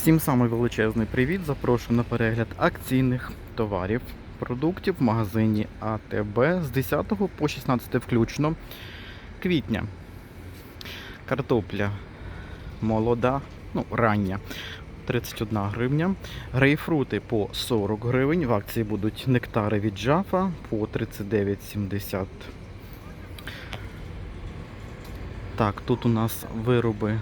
Всім самий величезний привіт. Запрошую на перегляд акційних товарів, продуктів в магазині АТБ з 10 по 16 включно квітня. Картопля молода, ну, рання 31 гривня. Грейпфрути по 40 гривень. В акції будуть нектари від Джафа по 39,70. Так, тут у нас вироби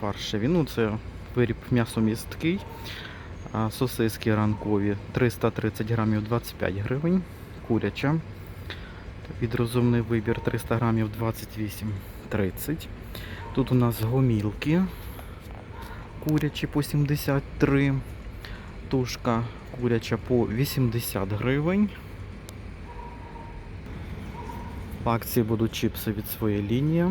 фаршеві. Ну, це виріб м'ясомісткий. Сосиски ранкові 330 грамів 25 гривень. Куряча. Від розумний вибір 300 грамів 28,30. Тут у нас гомілки. Курячі по 73. Тушка куряча по 80 гривень. В акції будуть чіпси від своєї лінії.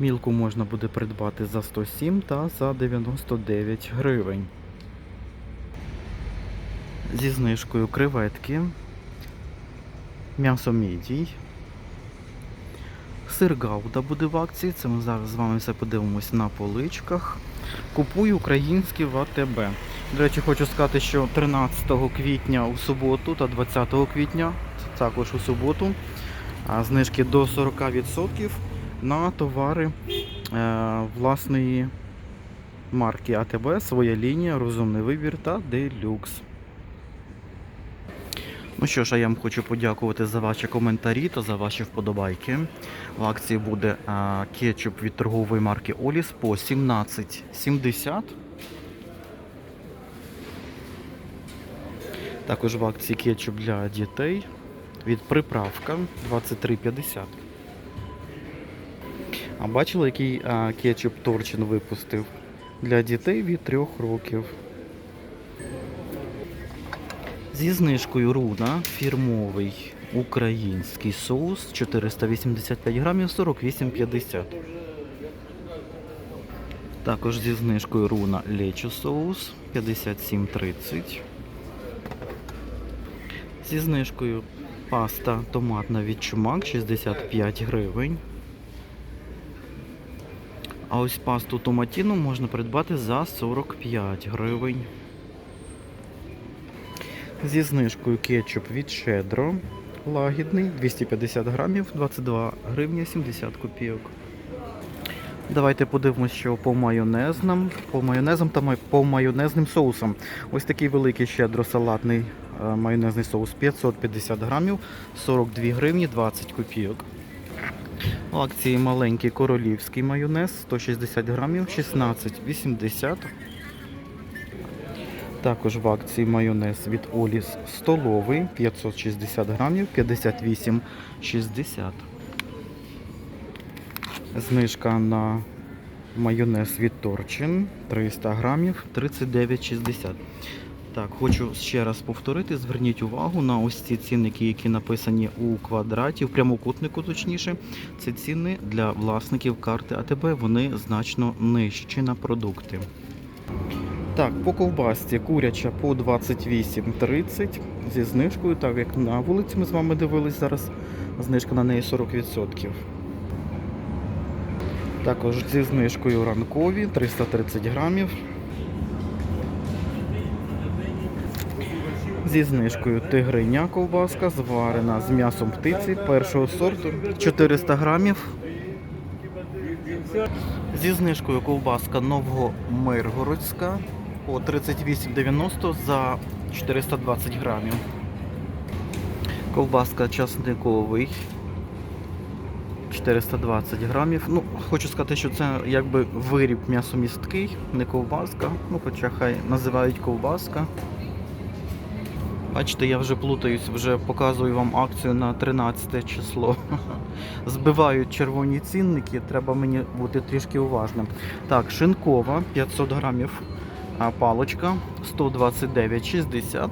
Мілку можна буде придбати за 107 та за 99 гривень. Зі знижкою креветки, м'ясо мідій, сир гауда буде в акції. Це ми зараз з вами все подивимось на поличках. Купую українські в АТБ. До речі, хочу сказати, що 13 квітня у суботу та 20 квітня, також у суботу, знижки до 40% на товари е, власної марки АТБ, своя лінія, розумний вибір та делюкс. Ну що ж, а я вам хочу подякувати за ваші коментарі та за ваші вподобайки. В акції буде а, кетчуп від торгової марки Оліс по 17,70. Також в акції кетчуп для дітей від приправка 23,50. А бачили, який а, кетчуп Торчин випустив? Для дітей від 3 років. Зі знижкою руна фірмовий український соус 485 грамів 48,50. Також зі знижкою руна лечо соус 57,30. Зі знижкою паста томатна від чумак 65 гривень. А ось пасту томатіну можна придбати за 45 гривень. Зі знижкою кетчуп від Щедро лагідний 250 грамів 22 гривні 70 копійок. Давайте подивимося, що по майонезнам, по майонезам та по майонезним соусам. Ось такий великий щедро салатний е, майонезний соус 550 грамів 42 гривні 20 копійок. В акції маленький королівський майонез 160 грамів 16,80. Також в акції майонез від Оліс столовий 560 грамів 58,60. Знижка на майонез від Торчин 300 грамів 39,60. Так, хочу ще раз повторити, зверніть увагу на ось ці цінники, які написані у квадраті, в прямокутнику точніше. Це ціни для власників карти АТБ, вони значно нижчі на продукти. Так, по ковбасці куряча по 28,30 зі знижкою, так як на вулиці ми з вами дивились зараз, знижка на неї 40%. Також зі знижкою ранкові 330 грамів. Зі знижкою тигриня ковбаска, зварена з м'ясом птиці першого сорту 400 грамів. Зі знижкою ковбаска Новгомиргородська по 38,90 за 420 грамів. Ковбаска часниковий 420 грамів. Ну, хочу сказати, що це якби виріб м'ясомісткий, не ковбаска. Ну, хоча хай називають ковбаска. Бачите, я вже плутаюсь, вже показую вам акцію на 13 число. Збивають червоні цінники, треба мені бути трішки уважним. Так, шинкова 500 грамів палочка 129,60.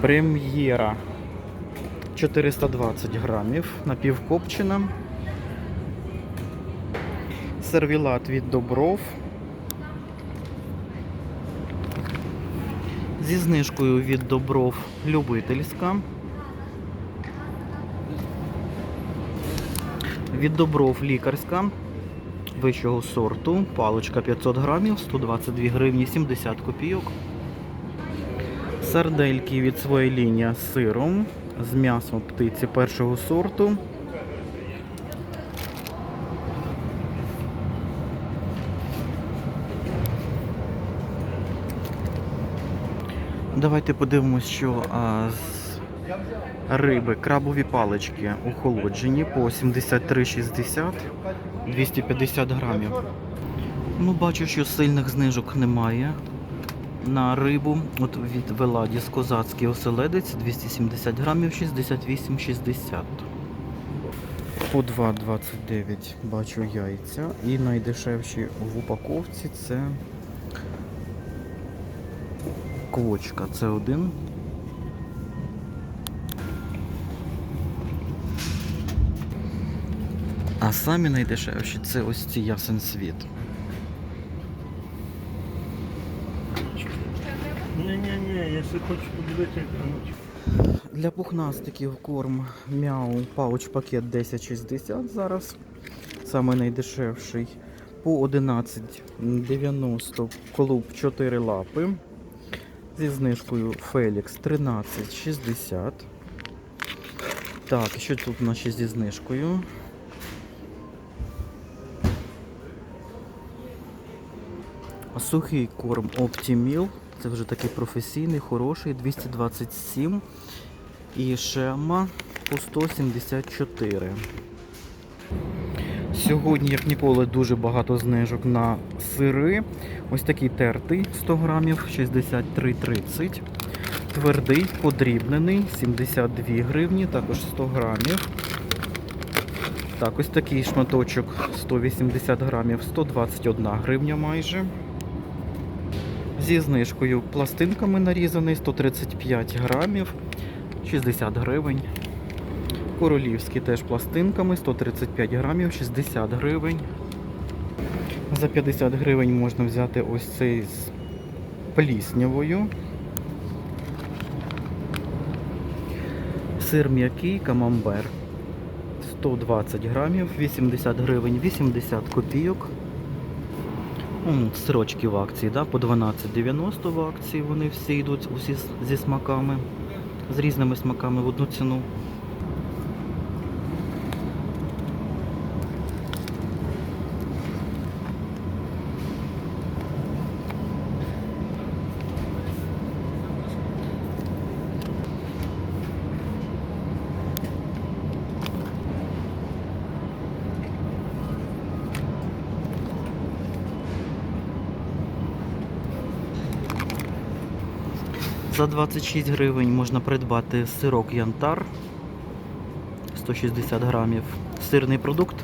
Прем'єра 420 грамів напівкопчена. Сервілат від Добров. Зі знижкою від Добров любительська. Від Добров лікарська вищого сорту. Паличка 500 грамів, 122 гривні 70 копійок. Сардельки від своєї лінії з сиром, з м'ясом птиці першого сорту. Давайте подивимось, що а, з риби, крабові палички охолоджені по 73,60, 250 грамів. Ну, бачу, що сильних знижок немає на рибу. От від Веладіс козацький оселедець 270 грамів 68,60. По 2,29 бачу яйця. І найдешевші в упаковці це квочка. Це один. А самі найдешевші це ось ці ясен світ. Ні-ні-ні, якщо хочеш подивитися, Для пухнастиків корм мяу пауч пакет 1060 зараз. Саме найдешевший. По 11,90 колуб 4 лапи. Зі знижкою Фелікс 13,60. Так, що тут у нас ще зі знижкою? Сухий корм Optimil. Це вже такий професійний, хороший, 227. І шема по 174. Сьогодні, як ніколи, дуже багато знижок на сири. Ось такий тертий 100 грамів, 63,30. Твердий, подрібнений, 72 гривні, також 100 грамів. Так, ось такий шматочок 180 грамів, 121 гривня майже. Зі знижкою пластинками нарізаний 135 грамів, 60 гривень. Королівський теж пластинками 135 грамів, 60 гривень. За 50 гривень можна взяти ось цей з пліснявою. Сир м'який, камамбер. 120 грамів, 80 гривень, 80 копійок. Сирочки в акції, да? по 12,90 в акції вони всі йдуть, усі зі смаками, з різними смаками в одну ціну. За 26 гривень можна придбати сирок янтар 160 грамів. Сирний продукт.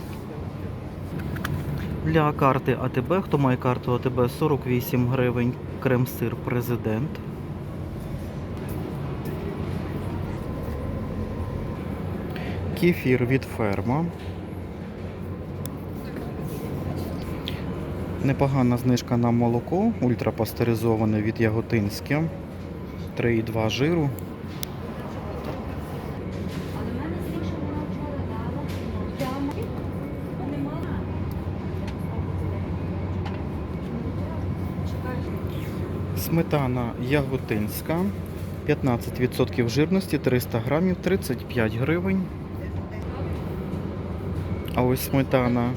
Для карти АТБ, хто має карту АТБ 48 гривень, крем-сир президент. Кефір від ферма. Непогана знижка на молоко, ультрапастеризоване від Яготинське. 3,2 жиру. Сметана яготинська. 15% жирності, 300 грамів, 35 гривень. А ось сметана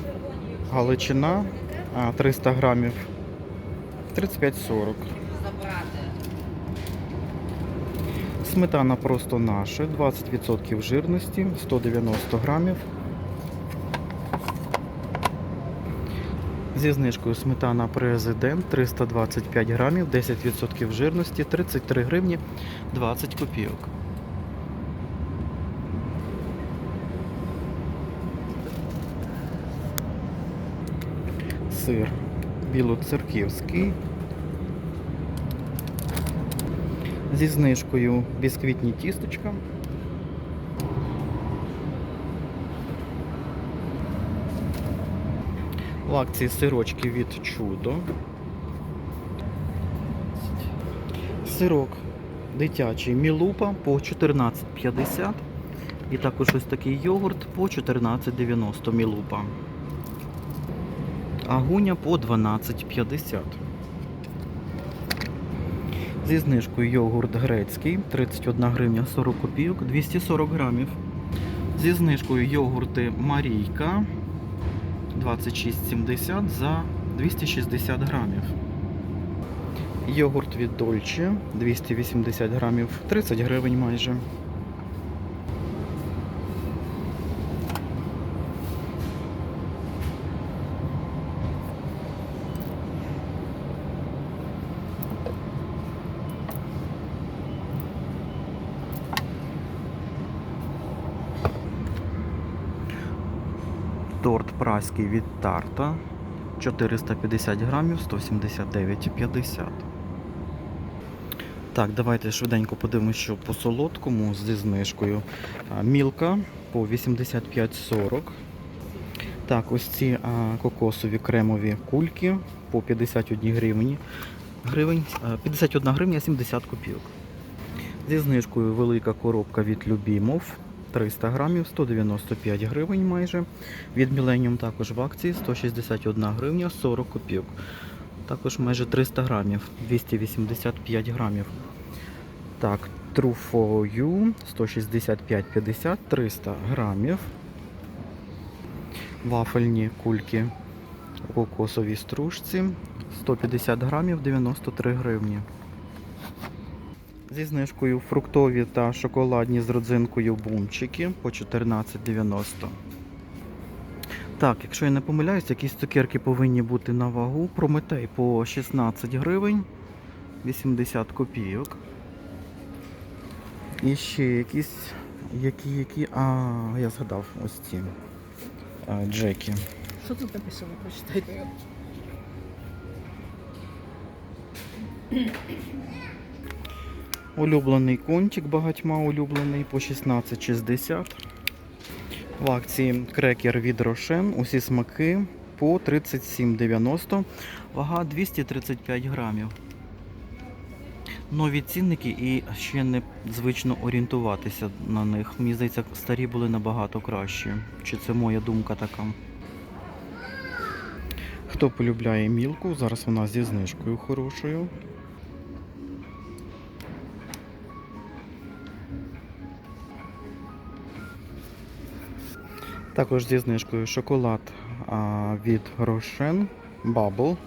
Галичина, 300 грамів, 35,40. Сметана просто наша, 20% жирності, 190 грамів. Зі знижкою сметана президент 325 грамів, 10% жирності, 33 гривні 20 копійок. Сир білоцерківський. Зі знижкою бісквітні тісточка. В акції сирочки від чудо. Сирок дитячий Мілупа по 14,50. І також ось такий йогурт по 14,90 Мілупа. агуня по 12,50. Зі знижкою йогурт грецький 31 гривня 40 копійок 240 грамів. Зі знижкою йогурти Марійка 26,70 за 260 грамів. Йогурт від Дольче 280 грамів 30 гривень майже. Торт праський від тарта 450 грамів 179,50. Так, давайте швиденько подивимося, що по солодкому зі знижкою. Мілка по 85,40. Так, ось ці кокосові кремові кульки по 51 гривні. Гривень, 51 гривня 70 копійок. Зі знижкою велика коробка від Любімов 300 грамів, 195 гривень майже. Від Millennium також в акції 161 гривня 40 копійок. Також майже 300 грамів, 285 грамів. Так, True for You 165,50, 300 грамів. Вафельні кульки у кокосовій стружці 150 грамів 93 гривні. Зі знижкою фруктові та шоколадні з родзинкою бумчики по 14,90. Так, якщо я не помиляюсь, якісь цукерки повинні бути на вагу. Прометей по 16 гривень 80 копійок. І ще якісь, які, які. А, я згадав ось ці а, Джекі. Що тут написано? Прочитайте. Улюблений кончик багатьма улюблений по 16,60. В акції крекер від Рошен. Усі смаки по 37,90. Вага 235 грамів. Нові цінники і ще не звично орієнтуватися на них. Мені здається, старі були набагато кращі. Чи це моя думка така? Хто полюбляє мілку, зараз вона зі знижкою хорошою. Також зі знижкою шоколад від Рошен Bubble.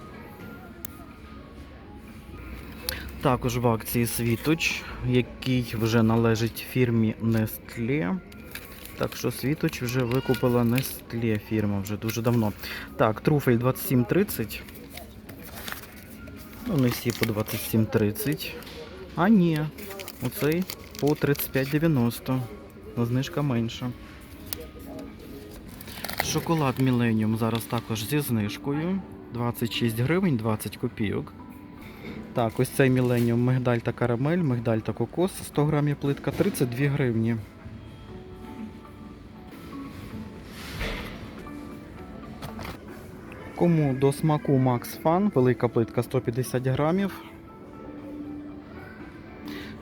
Також в акції Світоч, який вже належить фірмі Nestle. Так що Світоч вже викупила Nestle фірма вже дуже давно. Так, труфель 27,30. Ну, не всі по 27,30. А ні, оцей по 35,90. Знижка менша. Шоколад Millennium зараз також зі знижкою. 26 гривень 20 копійок. Так, ось цей Millennium мигдаль та карамель, мигдаль та кокос, 100 грамів плитка, 32 гривні. Кому до смаку Max Fun, велика плитка 150 грамів.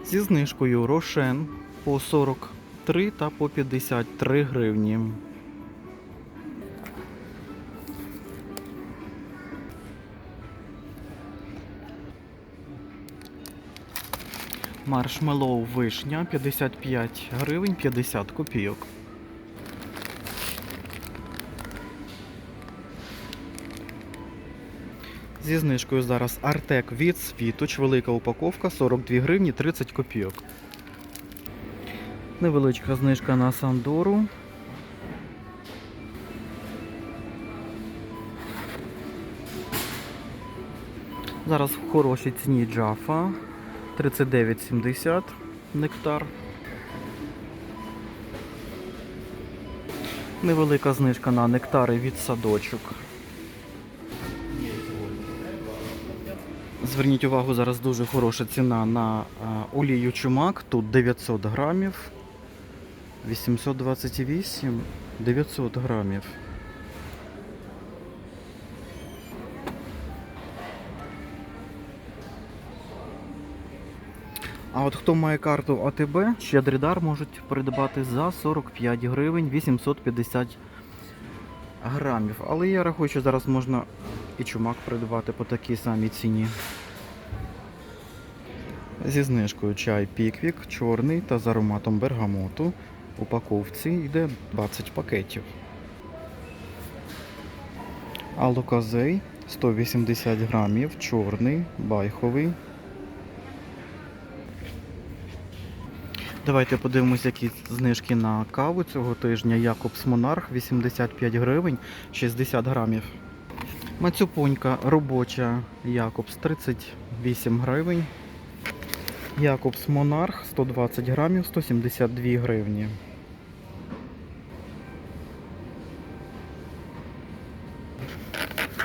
Зі знижкою Рошен по 43 та по 53 гривні. Маршмеллоу вишня 55 гривень 50 копійок. Зі знижкою зараз Артек від Світоч, велика упаковка 42 гривні 30 копійок. Невеличка знижка на Сандору. Зараз в хорошій ціні Джафа 39,70 нектар. Невелика знижка на нектари від садочок. Зверніть увагу, зараз дуже хороша ціна на олію чумак. Тут 900 грамів. 828, 900 грамів. А от хто має карту АТБ, щедрий дар можуть придбати за 45 гривень 850 грамів. Але я рахую, що зараз можна і чумак придбати по такій самій ціні. Зі знижкою чай Піквік, чорний та з ароматом бергамоту. Упаковці йде 20 пакетів. Алоказей 180 грамів, чорний, байховий. Давайте подивимось, які знижки на каву цього тижня. Якобс Монарх 85 гривень 60 грамів. Мацюпонька робоча Якобс 38 гривень. Якобс Монарх 120 грамів 172 гривні.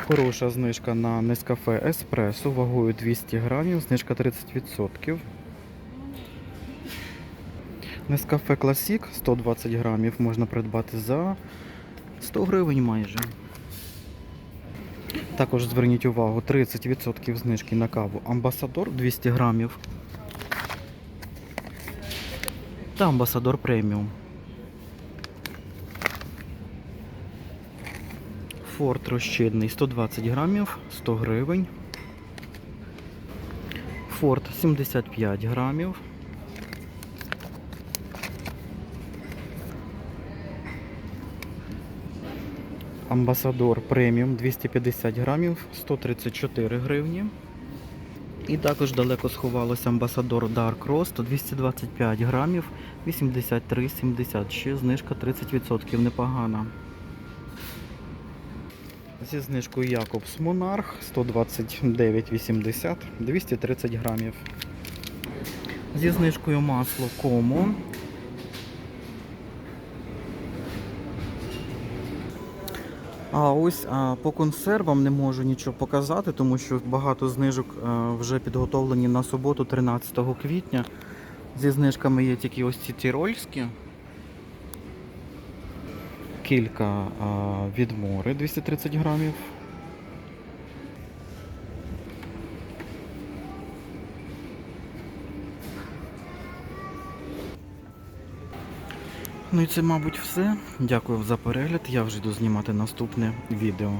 Хороша знижка на Нескафе Еспресо вагою 200 грамів, знижка 30%. Нескафе Класік 120 грамів можна придбати за 100 гривень майже. Також зверніть увагу 30% знижки на каву Амбасадор 200 грамів. Та Амбасадор преміум. Форт розчинний 120 грамів, 100 гривень. Форт 75 грамів. Амбасадор преміум 250 грамів, 134 гривні. І також далеко сховалося Амбасадор Dark Roast 225 грамів, 83,70. Ще знижка 30%, непогана. Зі знижкою Якобс Монарх 129,80, 230 грамів. Зі знижкою масло Комо. А ось а, по консервам не можу нічого показати, тому що багато знижок а, вже підготовлені на суботу, 13 квітня. Зі знижками є тільки ось ці тірольські. Кілька а, відмори 230 грамів. Ну і це, мабуть, все. Дякую за перегляд. Я вже йду знімати наступне відео.